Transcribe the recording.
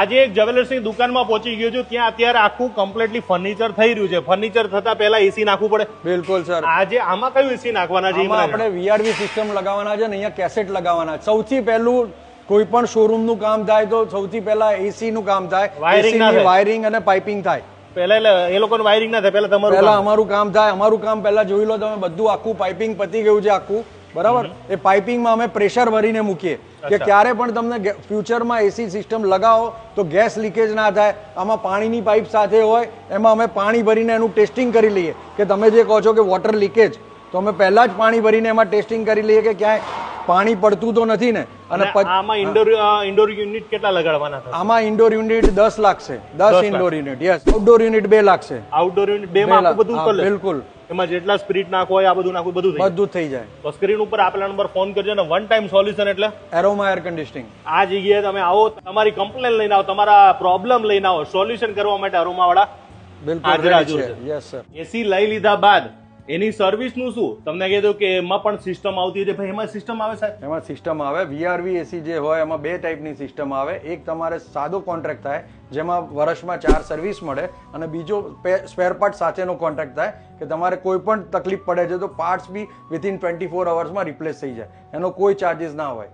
આજે એક જ્વેલર્સની દુકાનમાં પહોંચી ગયો છું. ત્યાં અત્યારે આખું કમ્પ્લીટલી ફર્નિચર થઈ રહ્યું છે. ફર્નિચર થતા પહેલા એસી નાખવું પડે. બિલકુલ સર. આજે આમાં કયું એસી નાખવાના છે આપણે વીઆરવી સિસ્ટમ લગાવવાના છે ને અહીંયા કેસેટ લગાવવાના. સૌથી પહેલું કોઈ પણ શોરૂમનું કામ થાય તો સૌથી પહેલા એસી નું કામ થાય. વાયરિંગ. વાયરિંગ અને પાઇપિંગ થાય. પહેલા એટલે એ લોકોનું વાયરિંગ ના થાય. પહેલા તમારું પહેલા અમારું કામ થાય. અમારું કામ પહેલા જોઈ લો તમે બધું આખું પાઇપિંગ પતી ગયું છે આખું. બરાબર? એ પાઇપિંગમાં અમે પ્રેશર ભરીને મૂકીએ કે ક્યારે પણ તમને ફ્યુચરમાં એસી સિસ્ટમ લગાવો તો ગેસ લીકેજ ના થાય. આમાં પાણીની પાઇપ સાથે હોય એમાં અમે પાણી ભરીને એનું ટેસ્ટિંગ કરી લઈએ. કે તમે જે કહો છો કે વોટર લીકેજ તો અમે પહેલા જ પાણી ભરીને એમાં ટેસ્ટિંગ કરી લઈએ કે ક્યાંય પાણી પડતું તો નથી ને? અને આમાં ઇન્ડોર ઇન્ડોર યુનિટ કેટલા લગાડવાના છે આમાં ઇન્ડોર યુનિટ દસ લાખ છે દસ. Indoor unit yes outdoor unit બે લાખ છે આઉટડોર યુનિટ બે માં બધું બિલકુલ. એમાં જેટલા સ્પિરિટ નાખો હોય આ બધું નાખો બધું બધું થઈ જાય. તો સ્ક્રીન ઉપર આપેલા નંબર ફોન કરજો ને વન ટાઈમ સોલ્યુશન એટલે એરોમા એર કન્ડિશનિંગ આ જગ્યાએ તમે આવો તમારી કમ્પ્લેન લઈને આવો તમારા પ્રોબ્લેમ લઈને આવો. સોલ્યુશન કરવા માટે અરોમા વાળા બિલકુલ હાજર હાજર. યસ સર એસી લઈ લીધા બાદ એની સર્વિસનું શું? તમને કીધું કે એમાં પણ સિસ્ટમ આવતી હોય ભાઈ, એમાં સિસ્ટમ આવે સાહેબ? એમાં સિસ્ટમ આવે. વીઆરવી એસી જે હોય, એમાં બે ટાઈપની સિસ્ટમ આવે. એક તમારે સાદો કોન્ટ્રાક્ટ થાય, જેમાં વર્ષમાં ચાર સર્વિસ મળે, અને બીજો સ્પેર પાર્ટ સાથેનો કોન્ટ્રાક્ટ થાય, કે તમારે કોઈ પણ તકલીફ પડે છે, તો parts be within twenty four અવર્સમાં replace થઈ જાય. એનો કોઈ ચાર્જિસ ના હોય.